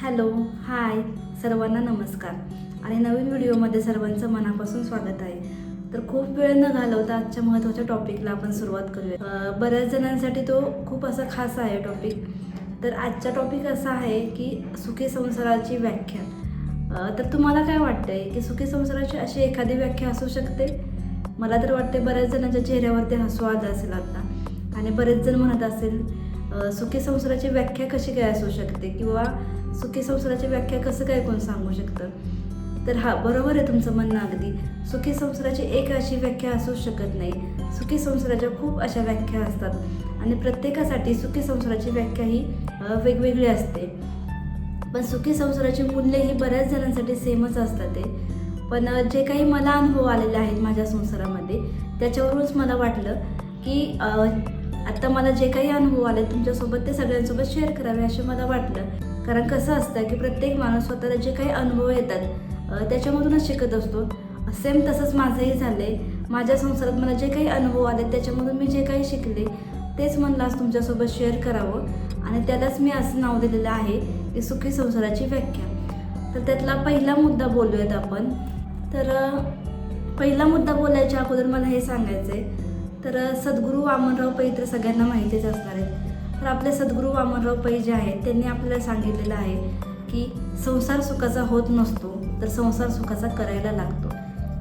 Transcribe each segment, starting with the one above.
Hello hi सर्वांना नमस्कार. आणि नवीन व्हिडिओमध्ये सर्वांचं मनापासून स्वागत आहे. तर खूप वेळ न घालवता आजच्या महत्त्वाच्या टॉपिकला आपण सुरुवात करूया. बऱ्याच जणांसाठी तो खूप असा खास आहे टॉपिक. तर आजचा टॉपिक असा आहे की सुखी संसाराची व्याख्या. तर तुम्हाला काय वाटतंय की सुखी संसाराची अशी एखादी व्याख्या असू शकते? मला तर वाटते बऱ्याच जणांच्या चेहऱ्यावरती हसू आलं असेल आता. आणि बरेच जण म्हणत असेल सुखी संसाराची व्याख्या कशी काय असू शकते? किंवा सुखी संसाराची व्याख्या कसं काय कोण सांगू शकतं? तर हा बरोबर आहे तुमचं म्हणणं अगदी. सुखी संसाराची एक अशी व्याख्या असू शकत नाही. सुखी संसाराच्या खूप अशा व्याख्या असतात. आणि प्रत्येकासाठी सुखी संसाराची व्याख्या ही वेगवेगळी असते. पण सुखी संसाराची मूल्य ही बऱ्याच जणांसाठी सेमच असतात ते. पण जे काही मला अनुभव आलेले आहेत माझ्या संसारामध्ये त्याच्यावरूनच मला वाटलं की आत्ता मला जे काही अनुभव आले तुमच्यासोबत ते सगळ्यांसोबत शेअर करावे असे मला वाटलं. कारण कसं असतं की प्रत्येक माणूस स्वतःला जे काही अनुभव येतात त्याच्यामधूनच शिकत असतो. सेम तसंच माझंही झालं आहे माझ्या संसारात मला जे काही अनुभव आले त्याच्यामधून मी जे काही शिकले तेच म्हणलं आज तुमच्यासोबत शेअर करावं. आणि त्यालाच मी असं नाव दिलेलं आहे की सुखी संसाराची व्याख्या. तर त्यातला पहिला मुद्दा बोलूयात आपण. तर पहिला मुद्दा बोलायच्या अगोदर मला हे सांगायचं आहे तर सद्गुरू वामनराव पैत्र सगळ्यांना माहितीच असणार आहे तर आपले सद्गुरू वामनराव पै जे आहेत त्यांनी आपल्याला सांगितलेलं आहे की संसार सुखाचा होत नसतो तर संसार सुखाचा करायला लागतो.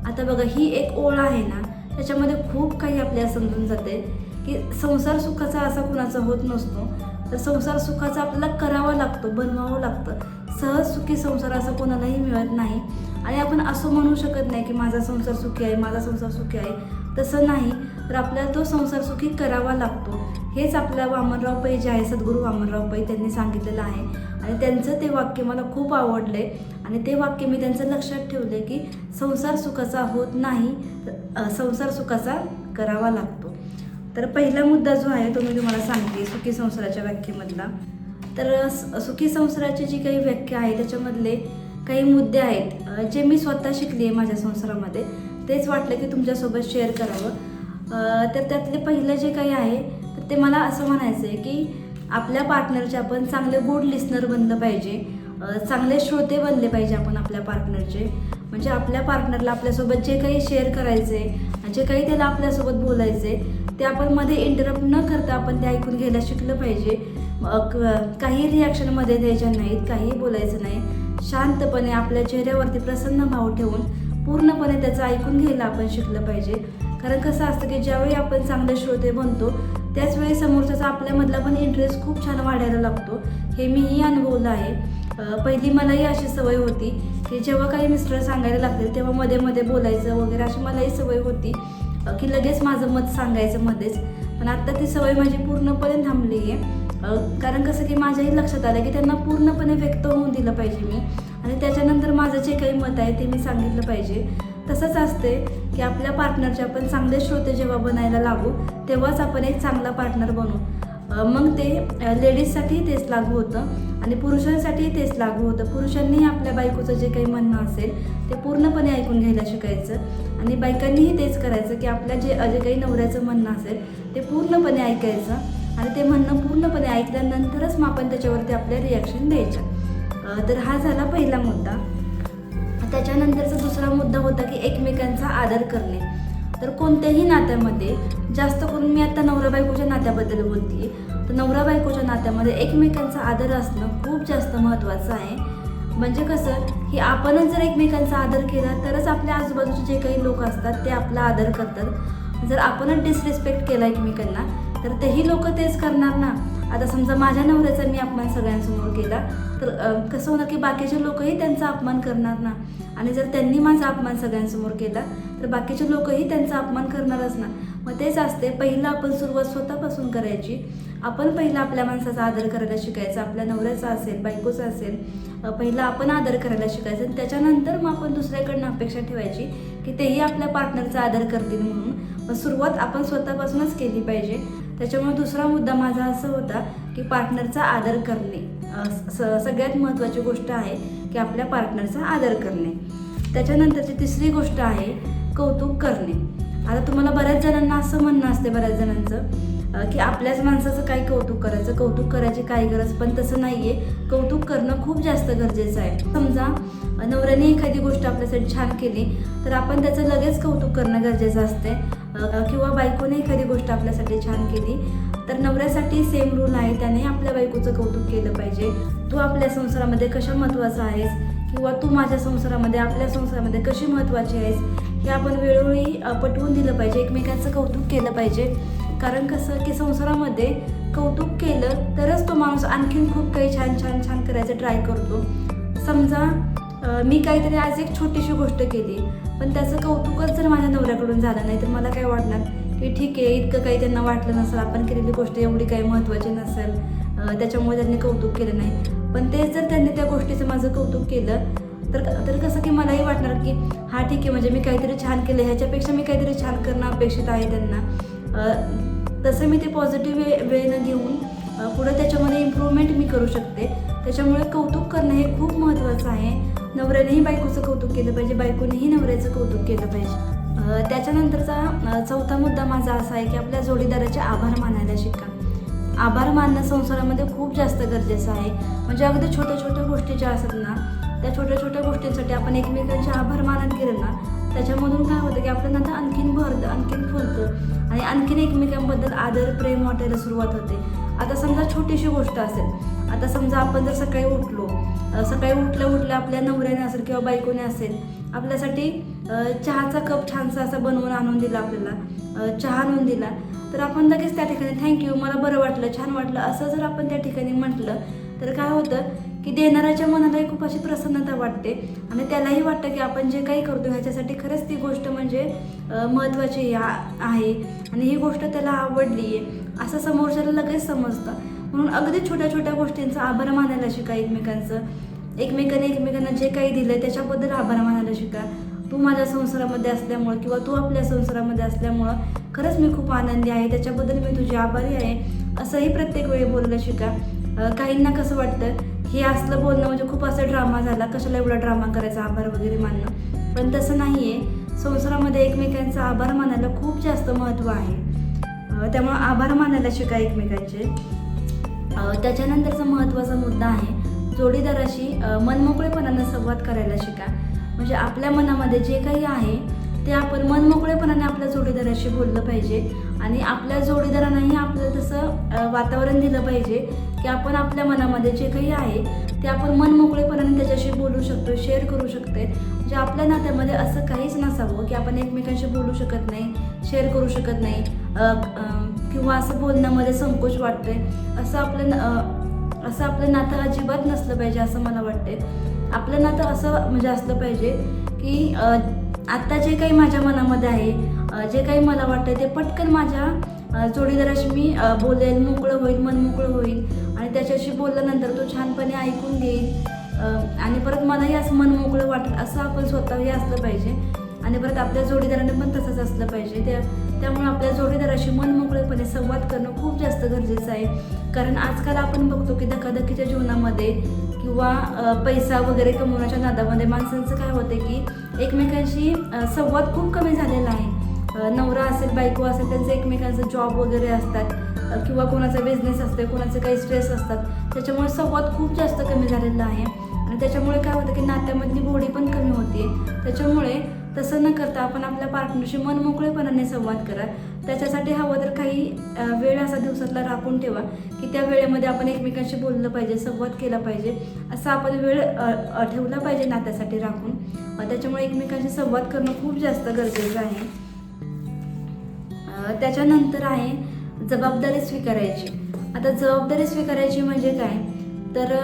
आता बघा ही एक ओळ आहे ना त्याच्यामध्ये खूप काही आपल्याला समजून जाते की संसार सुखाचा असा कुणाचा होत नसतो तर संसार सुखाचा आपल्याला करावा लागतो बनवावं लागतं. सहज सुखी संसार असं कोणालाही मिळत नाही. आणि आपण असं म्हणू शकत नाही की माझा संसार सुखी आहे माझा संसार सुखी आहे. तसं नाही तर आपल्याला तो संसार सुखी करावा लागतो. हेच आपल्या वामनराव पै जे आहे सद्गुरू वामनराव पै त्यांनी सांगितलेलं आहे. आणि त्यांचं ते वाक्य मला खूप आवडले. आणि ते वाक्य मी त्यांचं लक्षात ठेवले की संसार सुखाचा होत नाही संसार सुखाचा करावा लागतो. तर पहिला मुद्दा जो आहे तो मी तुम्हाला सांगते सुखी संसाराच्या व्याख्येमधला. तर सुखी संसाराची जी काही व्याख्या आहे त्याच्यामधले काही मुद्दे आहेत जे मी स्वतः शिकली आहे माझ्या संसारामध्ये तेच वाटलं की तुमच्यासोबत शेअर करावं. तर त्यातले पहिलं जे काही आहे तर ते मला असं म्हणायचं आहे की आपल्या पार्टनरचे आपण चांगले गुड लिस्नर बनलं पाहिजे. चांगले श्रोते बनले पाहिजे आपण आपल्या पार्टनरचे म्हणजे आपल्या पार्टनरला आपल्यासोबत जे काही शेअर करायचे जे काही त्याला आपल्यासोबत बोलायचे ते आपण मध्ये इंटरप्ट न करता आपण ते ऐकून घ्यायला शिकलं पाहिजे. काही रिॲक्शनमध्ये द्यायच्या नाहीत काही बोलायचं नाही. शांतपणे आपल्या चेहऱ्यावरती प्रसन्न भाव ठेवून पूर्णपणे त्याचं ऐकून घ्यायला आपण शिकलं पाहिजे. कारण कसं असतं की ज्यावेळी आपण चांगले श्रोते बनतो त्याचवेळी समोरच्याचा आपल्यामधला पण इंटरेस्ट खूप छान वाढायला लागतो. हे मीही अनुभवलं आहे. पहिली मलाही अशी सवय होती की जेव्हा काही मिस्टर सांगायला लागतील तेव्हा मध्ये मध्ये बोलायचं वगैरे अशी मलाही सवय होती की लगेच माझं मत सांगायचं मध्येच. पण आत्ता ती सवय माझी पूर्णपणे थांबली आहे. कारण कसं की माझ्याही लक्षात आलं की त्यांना पूर्णपणे व्यक्त होऊन दिलं पाहिजे मी. आणि त्याच्यानंतर माझं जे काही मत आहे ते मी सांगितलं पाहिजे. तसंच असते की आपल्या पार्टनरचे आपण चांगले श्रोते जेव्हा बनायला लागू तेव्हाच आपण एक चांगला पार्टनर बनू. मग ते लेडीजसाठीही तेच लागू होतं आणि पुरुषांसाठीही तेच लागू होतं. पुरुषांनीही आपल्या बायकोचं जे काही म्हणणं असेल ते पूर्णपणे ऐकून घ्यायला शिकायचं. आणि बायकांनीही तेच करायचं की आपल्या जे जे काही नवऱ्याचं म्हणणं असेल ते पूर्णपणे ऐकायचं. आणि ते म्हणणं पूर्णपणे ऐकल्यानंतरच मग आपण त्याच्यावरती आपले रिॲक्शन द्यायचं. तर हा झाला पहिला मुद्दा. त्याच्यानंतरचा दुसरा मुद्दा होता की एकमेकांचा आदर करणे. तर कोणत्याही नात्यामध्ये जास्त करून मी आता नवरा बायकोच्या नात्याबद्दल बोलते. तर नवरा बायकोच्या नात्यामध्ये एकमेकांचा आदर असणं खूप जास्त महत्त्वाचं आहे. म्हणजे कसं की आपणच जर एकमेकांचा आदर केला तरच आपल्या आजूबाजूचे जे काही लोक असतात ते आपला आदर करतात. जर आपणच डिसरिस्पेक्ट केला एकमेकांना तर तेही लोक तेच करणार ना? आता समजा माझ्या नवऱ्याचा मी अपमान सगळ्यांसमोर केला तर कसं होणार की बाकीचे लोकही त्यांचा अपमान करणार ना? आणि जर त्यांनी माझा अपमान सगळ्यांसमोर केला तर बाकीचे लोकही त्यांचा अपमान करणारच ना? मग तेच असते पहिलं आपण सुरुवात स्वतःपासून करायची. आपण पहिलं आपल्या माणसाचा आदर करायला शिकायचा आपल्या नवऱ्याचा असेल बायकोचा असेल पहिला पहिलं आपण आदर करायला शिकायचं आणि त्याच्यानंतर मग आपण दुसऱ्याकडनं अपेक्षा ठेवायची की तेही आपल्या पार्टनरचा आदर करतील म्हणून. मग सुरुवात आपण स्वतःपासूनच केली पाहिजे. त्याच्यामुळे दुसरा मुद्दा माझा असं होता की पार्टनरचा आदर करणे. स- सगळ्यात महत्त्वाची गोष्ट आहे की आपल्या पार्टनरचा आदर करणे. त्याच्यानंतरची तिसरी गोष्ट आहे कौतुक करणे. आता तुम्हाला बऱ्याच जणांना असं म्हणणं असते बऱ्याच जणांचं की आपल्याच माणसाचं काय कौतुक करायचं कौतुक करायची काय गरज पण तसं नाही आहे कौतुक करणं खूप जास्त गरजेचं आहे. समजा नवऱ्याने एखादी गोष्ट आपल्यासाठी छान केली तर आपण त्याचं लगेच कौतुक करणं गरजेचं असते किंवा बायकोने एखादी गोष्ट आपल्यासाठी छान केली तर नवऱ्यासाठी सेम रूल आहे. त्याने आपल्या बायकोचं कौतुक केलं पाहिजे. तू आपल्या संसारामध्ये कशा महत्त्वाचा आहेस? किंवा तू माझ्या संसारामध्ये आपल्या संसारामध्ये कशी महत्त्वाची आहेस? हे आपण वेळोवेळी पटवून दिलं पाहिजे. एकमेकांचं कौतुक केलं पाहिजे. कारण कसं की संसारामध्ये कौतुक केलं तरच तो माणूस आणखीन खूप काही छान छान छान करायचं ट्राय करतो. समजा मी काहीतरी आज एक छोटीशी गोष्ट केली. पण त्याचं कौतुकच जर माझ्या नवऱ्याकडून झालं नाही तर मला काय वाटणार की ठीक आहे इतकं काही त्यांना वाटलं नसेल आपण केलेली गोष्ट एवढी काही महत्त्वाची नसेल. त्याच्यामुळे त्यांनी कौतुक केलं नाही. पण तेच जर त्यांनी त्या गोष्टीचं माझं कौतुक केलं तर तर कसं की मलाही वाटणार की हा ठीक आहे म्हणजे मी काहीतरी छान केलं ह्याच्यापेक्षा मी काहीतरी छान करणं अपेक्षित आहे त्यांना. तसं मी ते पॉझिटिव्ह वे वेनं घेऊन पुढं त्याच्यामध्ये इम्प्रूव्हमेंट मी करू शकते. त्याच्यामुळे कौतुक करणं हे खूप महत्त्वाचं आहे. नवऱ्यानेही बायकोचं कौतुक केलं पाहिजे बायकोनेही नवऱ्याचं कौतुक केलं पाहिजे. त्याच्यानंतरचा चौथा मुद्दा माझा असा आहे की आपल्या जोडीदाराचे आभार मानायला शिका. आभार मानणं संसारामध्ये खूप जास्त गरजेचं आहे. म्हणजे अगदी छोट्या छोट्या गोष्टी ज्या असतात ना त्या छोट्या छोट्या गोष्टींसाठी आपण एकमेकांचे आभार मानत गेलो ना त्याच्यामधून काय होतं की आपलं नातं आणखीन भरतं आणखीन फुलतं. आणि आणखीन एकमेकांबद्दल आदर प्रेम वाटायला सुरुवात होते. आता समजा छोटीशी गोष्ट असेल आता समजा आपण जर सकाळी उठलो सकाळी उठल्या उठल्या आपल्या नवऱ्याने असेल किंवा बायकोने असेल आपल्यासाठी चहाचा कप छानसा असा बनवून आणून दिला आपल्याला चहा आणून दिला तर आपण लगेच त्या ठिकाणी थँक्यू मला बरं वाटलं छान वाटलं असं जर आपण त्या ठिकाणी म्हटलं तर काय होतं की देणाऱ्याच्या मनालाही खूप अशी प्रसन्नता वाटते आणि त्यालाही वाटतं की आपण जे काही करतो ह्याच्यासाठी खरंच ती गोष्ट म्हणजे महत्त्वाची आ- आहे. आणि ही गोष्ट त्याला आवडली आहे असं समोरच्याला लगेच समजतं. म्हणून अगदी छोट्या छोट्या गोष्टींचा आभार मानायला शिका एकमेकांचं. एकमेकांनी एकमेकांना जे काही दिलं त्याच्याबद्दल आभार मानायला शिका. तू माझ्या संसारामध्ये असल्यामुळं किंवा तू आपल्या संसारामध्ये असल्यामुळं खरंच मी खूप आनंदी आहे. त्याच्याबद्दल मी तुझी आभारी आहे. असंही प्रत्येक वेळी बोलायला शिका. काहींना कसं वाटतं? हे असलं बोलणं म्हणजे खूप असं ड्रामा झाला. कशाला एवढा ड्रामा करायचा? आभार वगैरे मानणं. पण तसं नाही आहे संसारामध्ये एकमेकांचा आभार मानायला खूप जास्त महत्त्व आहे. त्यामुळं आभार मानायला शिका एकमेकांचे. त्याच्यानंतरचा महत्त्वाचा मुद्दा आहे जोडीदाराशी मनमोकळेपणानं संवाद करायला शिका. म्हणजे आपल्या मनामध्ये जे काही आहे ते आपण मनमोकळेपणाने आपल्या जोडीदाराशी बोललं पाहिजे आणि आपल्या जोडीदारांनाही आपलं तसं वातावरण दिलं पाहिजे की आपण आपल्या मनामध्ये जे काही आहे ते आपण मनमोकळेपणाने त्याच्याशी बोलू शकतो शेअर करू शकते म्हणजे आपल्या नात्यामध्ये असं काहीच नसावं की आपण एकमेकांशी बोलू शकत नाही शेअर करू शकत नाही किंवा असं बोलण्यामध्ये संकोच वाटतोय. असं आपलं असं आपलं नातं अजिबात नसलं पाहिजे असं मला वाटते आपलं नातं असं म्हणजे असलं पाहिजे की आत्ता जे काही माझ्या मनामध्ये आहे जे काही मला वाटतं ते पटकन माझ्या जोडीदाराशी मी बोलेल मोकळं होईल मन मोकळं होईल आणि त्याच्याशी बोलल्यानंतर तो छानपणे ऐकून घेईल. आणि परत मलाही असं मन मोकळं वाटेल असं आपण स्वतःही असलं पाहिजे. आणि परत आपल्या जोडीदाराने पण तसंच असलं पाहिजे. त्या त्यामुळे आपल्या जोडीदाराशी मन मोकळेपणे संवाद करणं खूप जास्त गरजेचं आहे. कारण आजकाल आपण बघतो की धकाधकीच्या जीवनामध्ये किंवा पैसा वगैरे कमवण्याच्या नादामध्ये माणसांचं काय होतं की एकमेकांशी संवाद खूप कमी झालेला आहे. नवरा असेल बायको असेल त्यांचे एकमेकांचं जॉब वगैरे असतात किंवा कोणाचा बिझनेस असतो कोणाचे काही स्ट्रेस असतात. त्याच्यामुळे संवाद खूप जास्त कमी झालेला आहे. आणि त्याच्यामुळे काय होतं की नात्यामधली गोडी पण कमी होते त्याच्यामुळे तसं न करता आपण आपल्या पार्टनरशी मन मोकळेपणाने संवाद करा. त्याच्यासाठी हवं तर काही वेळ असा दिवसातला राखून ठेवा की त्या वेळेमध्ये आपण एकमेकांशी बोललं पाहिजे संवाद केला पाहिजे असा आपण वेळ अ, ठेवला पाहिजे नात्यासाठी राखून. त्याच्यामुळे एकमेकांशी संवाद करणं खूप जास्त गरजेचं आहे. त्याच्यानंतर आहे जबाबदारी स्वीकारायची. आता जबाबदारी स्वीकारायची म्हणजे काय? तर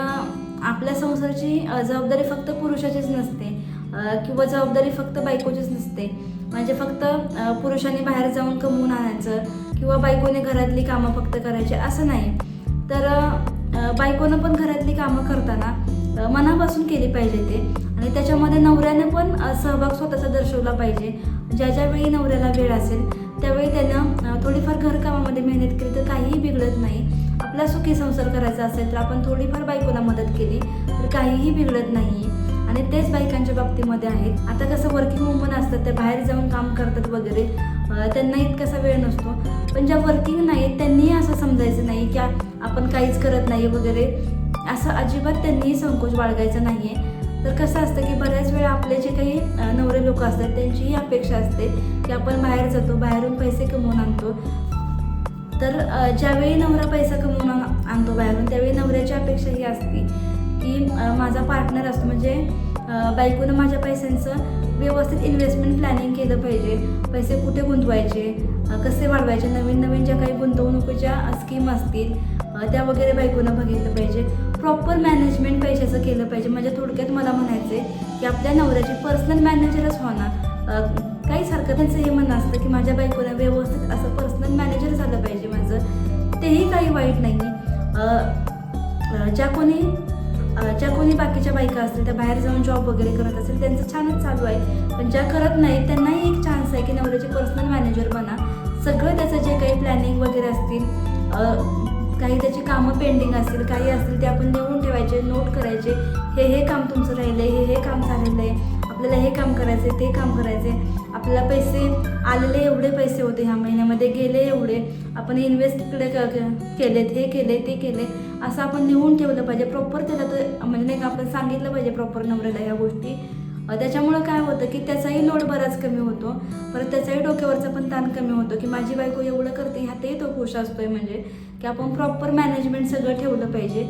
आपल्या संसाराची जबाबदारी फक्त पुरुषाचीच नसते. किंवा जबाबदारी फक्त बायकोचीच नसते. म्हणजे फक्त पुरुषांनी बाहेर जाऊन कमवून आणायचं किंवा बायकोने घरातली कामं फक्त करायची असं नाही. तर बायकोनं पण घरातली कामं करताना मनापासून केली पाहिजे ते. आणि त्याच्यामध्ये नवऱ्याने पण सहभाग स्वतःचा दर्शवला पाहिजे. ज्या ज्यावेळी नवऱ्याला वेळ असेल त्यावेळी त्यानं थोडीफार घरकामामध्ये मेहनत केली तर काहीही बिघडत नाही. आपला सुखी संसार करायचा असेल तर आपण थोडीफार बायकोला मदत केली तर काहीही बिघडत नाही आणि तेच बायकांच्या बाबतीमध्ये आहेत. आता कसं वर्किंग वुमन असतात ते बाहेर जाऊन काम करतात वगैरे. त्यांना इतकासा वेळ नसतो. पण ज्या वर्किंग नाहीत त्यांनीही असं समजायचं नाही की आपण काहीच करत नाही वगैरे. असं अजिबात त्यांनीही संकोच बाळगायचा नाही आहे तर कसं असतं की बऱ्याच वेळा आपले जे काही नवरे लोक असतात त्यांचीही अपेक्षा असते की आपण बाहेर जातो बाहेरून पैसे कमवून आणतो. तर ज्यावेळी नवरा पैसा कमवून आणतो बाहेरून त्यावेळी नवऱ्याची अपेक्षा ही असते. की माझा पार्टनर असतो. म्हणजे बायकोनं माझ्या पैशांचं व्यवस्थित इन्व्हेस्टमेंट प्लॅनिंग केलं पाहिजे. पैसे कुठे गुंतवायचे? कसे वाढवायचे? नवीन नवीन ज्या काही गुंतवणुकीच्या स्कीम असतील त्या वगैरे बायकोनं बघितलं पाहिजे. प्रॉपर मॅनेजमेंट पैशाचं केलं पाहिजे. म्हणजे थोडक्यात मला म्हणायचं आहे की आपल्या नवऱ्याची पर्सनल मॅनेजरच होणार काही सारखं त्यांचं हे म्हणणं असतं की माझ्या बायकोनं व्यवस्थित असं पर्सनल मॅनेजर झालं पाहिजे माझं. तेही काही वाईट नाही. ज्या कोणी ज्या कोणी बाकीच्या बायका असतील त्या बाहेर जाऊन जॉब वगैरे करत असेल त्यांचं छानच चालू आहे. पण ज्या करत नाहीत त्यांनाही एक चान्स आहे की नवऱ्याचे पर्सनल मॅनेजर बना. सगळं त्याचं जे काही प्लॅनिंग वगैरे असतील काही त्याची कामं पेंडिंग असतील काही असतील ते आपण लिहून ठेवायचे नोट करायचे. हे हे काम तुमचं राहिलं आहे हे हे काम झालेलं आहे. आपल्याला हे काम करायचं आहे ते काम करायचं आहे आपल्याला पैसे आलेले एवढे पैसे होते ह्या महिन्यामध्ये गेले एवढे. आपण इन्व्हेस्ट इकडे केले केलेत हे केले ते केले असं आपण लिहून ठेवलं पाहिजे. प्रॉपर त्याला तर म्हणजे नाही का आपण सांगितलं पाहिजे प्रॉपर नंबरला ह्या गोष्टी. त्याच्यामुळं काय होतं की त्याचाही लोड बराच कमी होतो. परत त्याचाही डोक्यावरचा पण ताण कमी होतो की माझी बायको एवढं करते ह्यातही तो खुश असतोय म्हणजे की आपण प्रॉपर मॅनेजमेंट सगळं ठेवलं पाहिजे.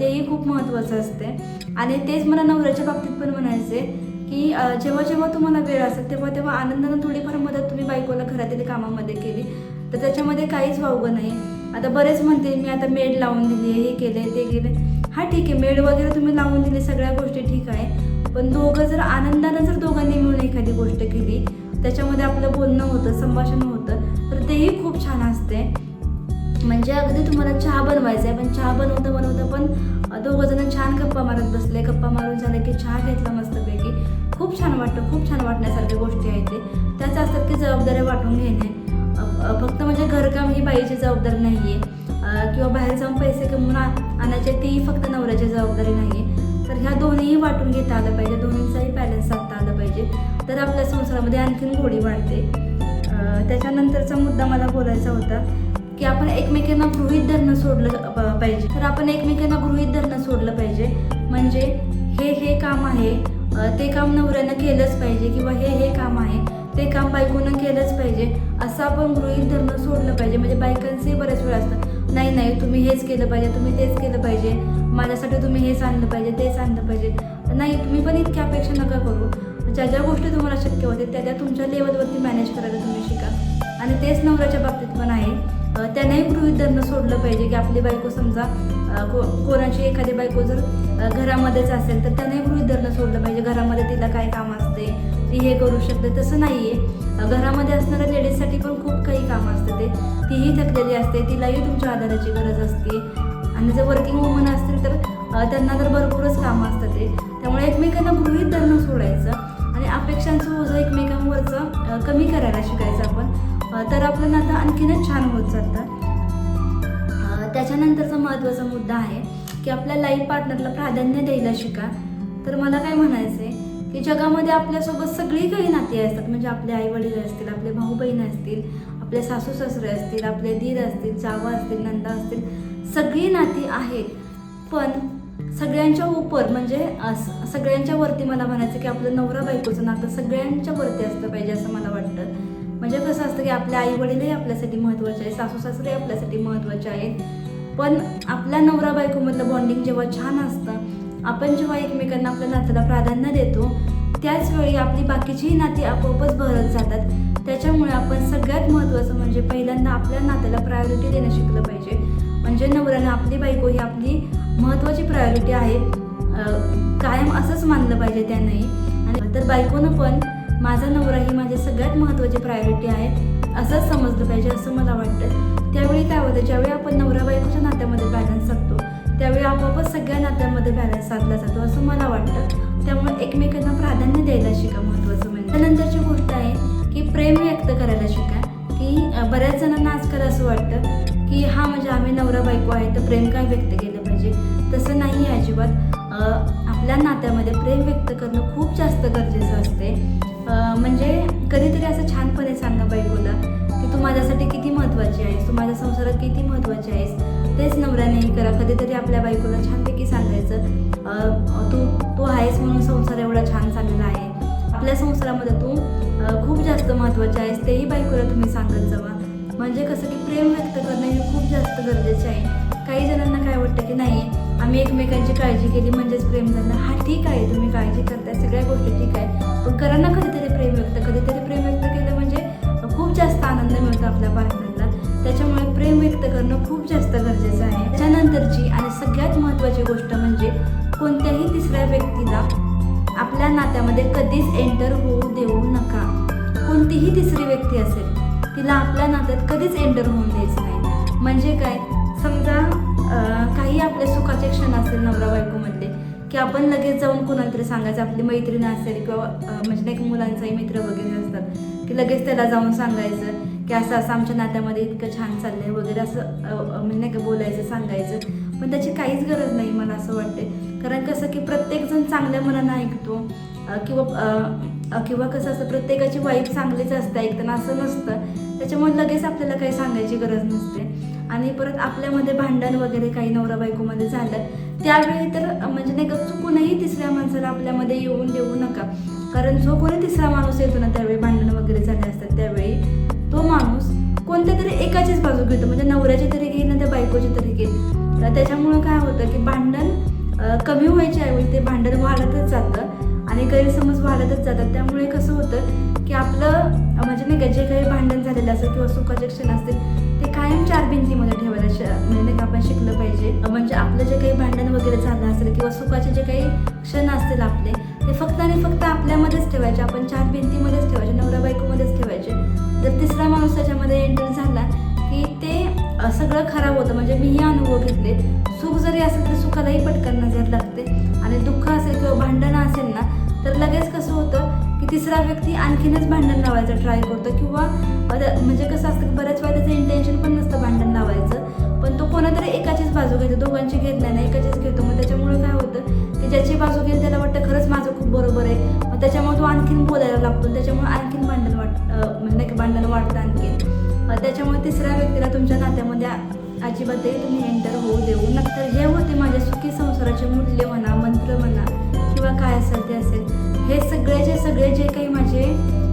तेही खूप महत्त्वाचं असते आणि तेच मला नवऱ्याच्या बाबतीत पण म्हणायचे की जेव्हा जेव्हा तुम्हाला वेळ असेल तेव्हा तेव्हा आनंदानं थोडीफार मदत तुम्ही बायकोला घरातील कामामध्ये केली. तर त्याच्यामध्ये काहीच वावगं नाही. आता बरेच म्हणते मी आता मेड लावून दिली हे केले ते केले हा ठीक आहे मेड वगैरे तुम्ही लावून दिली सगळ्या गोष्टी ठीक आहे. पण दोघं जर आनंदानं जर दोघांनी मिळून एखादी गोष्ट केली त्याच्यामध्ये आपलं बोलणं होतं संभाषण होतं तर तेही खूप छान असते. म्हणजे अगदी तुम्हाला चहा बनवायचा आहे पण चहा बनवता बनवता पण दोघं जण छान गप्पा मारत बसले. गप्पा मारून झाले की चहा घेतला मस्त खूप छान वाटतं खूप छान वाटण्यासारख्या गोष्टी आहेत ते. त्याच असतात की जबाबदाऱ्या वाटून घेणे. फक्त म्हणजे घरकाम ही बाईची जबाबदारी नाही आहे किंवा बाहेर जाऊन पैसे कमवून आ- आणायचे तेही फक्त नवऱ्याची जबाबदारी नाही आहे तर ह्या दोन्हीही वाटून घेता आलं पाहिजे दोन्हींचाही बॅलन्स साधता आलं पाहिजे. तर आपल्या संसारामध्ये आणखीन गोडी वाढते. त्याच्यानंतरचा मुद्दा मला बोलायचा होता की आपण एकमेकांना गृहित धरणं सोडलं पाहिजे. तर आपण एकमेकांना गृहीत धरणं सोडलं पाहिजे. म्हणजे हे हे काम आहे. ते काम नवऱ्यानं केलंच पाहिजे किंवा हे हे काम आहे ते काम बायकोनं केलंच पाहिजे असं आपण गृहित धरणं सोडलं पाहिजे. म्हणजे बायकांचे बऱ्याच वेळ असतात नाही नाही तुम्ही हेच केलं पाहिजे तुम्ही तेच केलं पाहिजे माझ्यासाठी तुम्ही हेच आणलं पाहिजे तेच आणलं पाहिजे. नाही तुम्ही पण इतकी अपेक्षा नका करू. ज्या ज्या गोष्टी तुम्हाला शक्य होते त्या त्या तुमच्या लेवलवरती मॅनेज करायला तुम्ही शिका. आणि तेच नवऱ्याच्या बाबतीत पण आहे. त्यानेही गृहित धरणं सोडलं पाहिजे की आपली बायको समजा को कोणाची एखादी बायको जर घरामध्येच असेल तर त्याने गृहित धरणं सोडलं पाहिजे. घरामध्ये तिला काय काम असते ती हे करू शकते. तसं नाही आहे घरामध्ये असणाऱ्या लेडीजसाठी पण खूप काही कामं असतं ते. तीही थकलेली असते. तिलाही तुमच्या आधाराची गरज असते. आणि जर वर्किंग वुमन असतील तर त्यांना तर भरपूरच कामं असतं ते. त्यामुळे एकमेकांना गृहित धरणं सोडायचं. आणि अपेक्षांचं ओझं एकमेकांवरचं कमी करायला शिकायचं आपण. तर आपलं नातं आणखीनच छान होत जातं त्याच्यानंतरचा महत्त्वाचा मुद्दा आहे की आपल्या लाईफ पार्टनरला प्राधान्य द्यायला शिका. तर मला काय म्हणायचं आहे की जगामध्ये आपल्यासोबत सगळी काही नाती असतात. म्हणजे आपले आई वडील असतील आपले भाऊ बहीण असतील आपले सासू सासरे असतील आपले दीर असतील जावा असतील नंदा असतील सगळी नाती आहेत. पण सगळ्यांच्या उपर म्हणजे सगळ्यांच्या वरती मला म्हणायचं की आपलं नवरा बायकोचं नातं सगळ्यांच्या वरती असलं पाहिजे असं मला वाटतं. म्हणजे कसं असतं की आपले आई वडीलही आपल्यासाठी महत्त्वाचे आहे सासू सासरे आपल्यासाठी महत्त्वाचे आहेत. पण आपल्या नवरा बायकोमधलं बॉन्डिंग जेव्हा छान असतं आपण जेव्हा एकमेकांना आपल्या नात्याला प्राधान्य देतो त्याचवेळी आपली बाकीचीही नाती आपोआपच भरत जातात. त्याच्यामुळे आपण सगळ्यात महत्त्वाचं म्हणजे पहिल्यांदा आपल्या नात्याला प्रायोरिटी देणं शिकलं पाहिजे. म्हणजे नवऱ्यानं आपली बायको ही आपली महत्त्वाची प्रायोरिटी आहे. कायम असंच मानलं पाहिजे त्यांनाही. आणि तर बायकोनं पण माझा नवरा ही माझी सगळ्यात महत्त्वाची प्रायोरिटी आहे असंच समजलं पाहिजे असं मला वाटतं. त्यावेळी काय होतं? ज्यावेळी आपण नवरा बायकोच्या नात्यामध्ये बॅलन्स साधतो त्यावेळी आपोआपच सगळ्या नात्यामध्ये बॅलन्स साधला जातो असं मला वाटतं. त्यामुळे एकमेकांना प्राधान्य द्यायला शिका महत्त्वाचं म्हणजे. त्यानंतरची गोष्ट आहे की प्रेम व्यक्त करायला शिका की बऱ्याच जणांना आजकाल असं वाटतं की हा म्हणजे आम्ही नवरा बायको आहे तर प्रेम काय व्यक्त केलं पाहिजे? तसं नाही आहे अजिबात. आपल्या नात्यामध्ये प्रेम व्यक्त करणं खूप जास्त गरजेचं असते. म्हणजे कधीतरी असं छानपणे सांगा बायकोला की तू माझ्यासाठी किती महत्त्वाची कधीतरी आपल्या बायकोला छानपैकी सांगायचं तू तू आहेस म्हणून संसार एवढा छान चाललेला आहे. आपल्या संसारामध्ये तू खूप जास्त महत्त्वाचे आहेस तेही बायकोला तुम्ही सांगत जावा. म्हणजे कसं की प्रेम व्यक्त करणं हे खूप जास्त गरजेचं आहे. काही जणांना काय वाटतं की नाही आम्ही एकमेकांची काळजी केली म्हणजेच प्रेम झालं. हा ठीक आहे तुम्ही काळजी करताय सगळ्या गोष्टी ठीक आहे. पण करा ना कधीतरी प्रेम व्यक्त. कधीतरी प्रेम व्यक्त केलं म्हणजे खूप जास्त आनंद मिळतो आपल्या पार्टनरला त्याच्यामुळे प्रेम व्यक्त करणं खूप जास्त गरजेचं आहे. त्यानंतरची आणि सगळ्यात महत्त्वाची गोष्ट म्हणजे कोणत्याही तिसऱ्या व्यक्तीला आपल्या नात्यामध्ये कधीच एंटर होऊ देऊ नका. कोणतीही तिसरी व्यक्ती असेल तिला आपल्या नात्यात कधीच एंटर होऊन द्यायचं नाही. म्हणजे काय? समजा काही आपल्या सुखाचे क्षण असेल नवरा बायकोमधले की आपण लगेच जाऊन कोणाला तरी सांगायचं आपली मैत्रीण असेल किंवा म्हणजे नाही मुलांचाही मित्र वगैरे असतात. की लगेच त्याला जाऊन सांगायचं की असं असं आमच्या नात्यामध्ये इतकं छान चाललंय वगैरे असं म्हणजे नाही का बोलायचं सांगायचं. पण त्याची काहीच गरज नाही मला असं वाटते कारण कसं की प्रत्येकजण चांगल्या मनानं ऐकतो किंवा किंवा कसं असतं प्रत्येकाची वाईफ चांगलीच असते ऐकताना असं नसतं. त्याच्यामुळे लगेच आपल्याला काही सांगायची गरज नसते. आणि परत आपल्यामध्ये भांडण वगैरे काही नवरा बायकोमध्ये झालं त्यावेळी तर म्हणजे नाही का चुकूनही तिसऱ्या माणसाला आपल्यामध्ये येऊन देऊ नका. कारण जो कोणी तिसरा माणूस येतो ना त्यावेळी भांडण वगैरे झाले असतात त्यावेळी तो माणूस कोणत्या तरी एकाचीच बाजू घेतो. म्हणजे नवऱ्याची तरी घेईल ना त्या बायकोची तरी घेईल तर त्याच्यामुळं काय होतं की भांडण कमी व्हायच्या ऐवजी ते भांडण वाढतच जातं आणि गैरसमज वाढतच जातात. त्यामुळे कसं होतं की आपलं म्हणजे नाही का जे काही भांडण झालेलं असेल किंवा सुखाचे क्षण असतील ते कायम चार भिंतीमध्ये ठेवायला श- म्हणजे नाही का आपण शिकलं पाहिजे. म्हणजे आपलं जे काही भांडण वगैरे झालं असेल किंवा सुखाचे जे काही क्षण असतील आपले फक्त आणि फक्त आपल्यामध्येच ठेवायचे आपण चार भिंतीमध्येच ठेवायचे नवरा बायकोमध्येच ठेवायचे. जर तिसरा माणूस त्याच्यामध्ये एंटर झाला की ते सगळं खराब होतं म्हणजे मीही अनुभव घेतले. सुख जरी असेल तर सुखालाही पटकन नजर लागते. आणि दुःख असेल किंवा भांडणं असेल ना तर लगेच कसं होतं की तिसरा व्यक्ती आणखीनच भांडण लावायचं ट्राय करतो. किंवा म्हणजे कसं असतं की बऱ्याच वेळा त्याचं इंटेन्शन पण नसतं भांडण लावायचं. पण तो कोणातरी एकाचीच बाजू घेतो दोघांची घेत नाही ना एकाचीच घेतो. मग त्याच्यामुळे काय होतं की ज्याची बाजू घेईल त्याला वाटतं खरंच माझं खूप बरोबर आहे. मग त्याच्यामुळे तो आणखीन बोलायला लागतो. त्याच्यामुळे आणखीन भांडण वाट म्हणजे नाही भांडण वाटतं आणखीन. त्याच्यामुळे तिसऱ्या व्यक्तीला तुमच्या नात्यामध्ये अजिबातही तुम्ही एंटर होऊ देऊ नंतर हे होते माझ्या सुखी संसाराचे मूल्य म्हणा मंत्र म्हणा किंवा काय असेल ते असेल हे सगळेचे सगळे जे काही माझे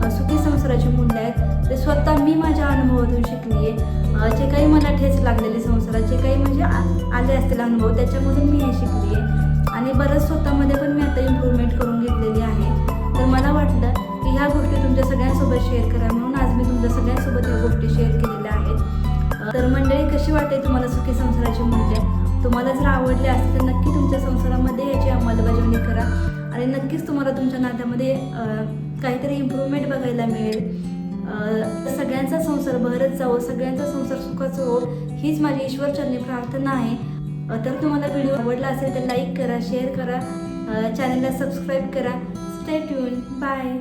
सुखी संसाराचे मूल्य आहेत ते स्वतः मी माझ्या अनुभवातून शिकली आहे जे काही मला ठेच लागलेले संसारात जे काही म्हणजे आ- आले असतील अनुभव त्याच्यामधून मी हे शिकली आहे आणि बरंच स्वतःमध्ये पण मी आता इम्प्रूव्हमेंट करून घेतलेली आहे. तर मला वाटलं की ह्या गोष्टी तुमच्या सगळ्यांसोबत शेअर करा म्हणून आज मी तुमच्या सगळ्यांसोबत ह्या गोष्टी शेअर केलेल्या आहेत. तर मंडळी कशी वाटते तुम्हाला सुखी संसाराची मूल्य? तुम्हाला जर आवडले असतील तर नक्की तुमच्या संसारामध्ये याची अंमलबजावणी करा. आणि नक्कीच तुम्हाला तुमच्या नात्यामध्ये काहीतरी इम्प्रूव्हमेंट बघायला मिळेल. सगळ्यांचा संसार बहरत जावो सगळ्यांचा संसार सुखाचा हो हीच माझी ईश्वरचरणी प्रार्थना आहे. तर तुम्हाला व्हिडिओ आवडला असेल तर लाईक करा शेअर करा चॅनलला सबस्क्राईब करा. Stay tune bye